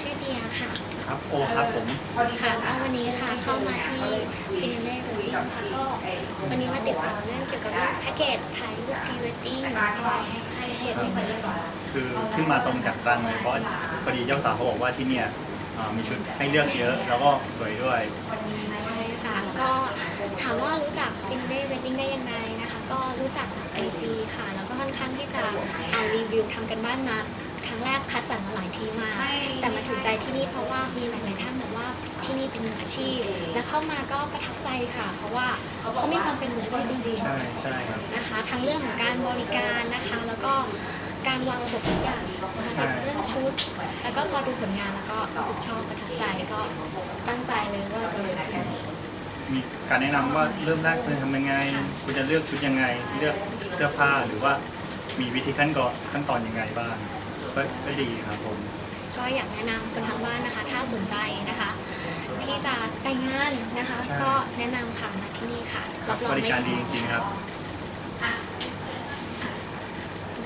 ชื่อเดียค่ะ ครับโอครับผม ค่ะก็วันนี้ค่ะเข้ามาที่ฟินเล่เวดดิ้งค่ะก็วันนี้มาติดต่อเรื่องเกี่ยวกับเรื่องแพ็กเกจถ่ายรูปพรีเวดดิ้งแล้วก็แพ็กเกจเล็กๆน้อยคือขึ้นมาตรงจากตรังเลยเพราะพอดีเจ้าสาวเขาบอกว่าที่เนี่ยอ่ามีชุดให้เลือกเยอะ แล้วก็สวยด้วยๆใช่ค่ะ ก็ถามว่ารู้จักฟินเล่เวดดิ้งได้ยังไงนะคะ ก็รู้จักจาก IG ค่ะ แล้วก็ค่อนข้างที่จะอ่านรีวิวทำกันบ้านมา ครั้งแรกคัดสรรมาหลายที่มาก แต่มาถูกใจที่นี่เพราะว่ามีหลายๆท่านบอกว่าที่นี่เป็นมืออาชีพ และเข้ามาก็ประทับใจค่ะ เพราะว่าเขามีความเป็นมืออาชีพจริงใช่ใช่ครับ ๆนะคะ ทั้งเรื่องของการบริการนะคะ แล้วก็การวางระบบทุกอย่างนะคะใช่ เรื่องชุด แล้วก็พอดูผลงานแล้วก็รู้สึกชอบประทับใจก็ตั้งใจเลยว่าจะมาที่นี่ มีการแนะนำว่าเริ่มแรกคุณจะทำยังไงคุณจะเลือกชุดยังไง เลือกเสื้อผ้าหรือว่ามีวิธีขั้นตอนขั้นตอนยังไงบ้าง ก็ก็ดีครับผม ก็อยากแนะนำคนทางบ้านนะคะ ถ้าสนใจนะคะ ที่จะแต่งงานนะคะ ใช่ ก็แนะนำค่ะมาที่นี่ค่ะครับรองบริไม่การผิดีดจริงๆครับ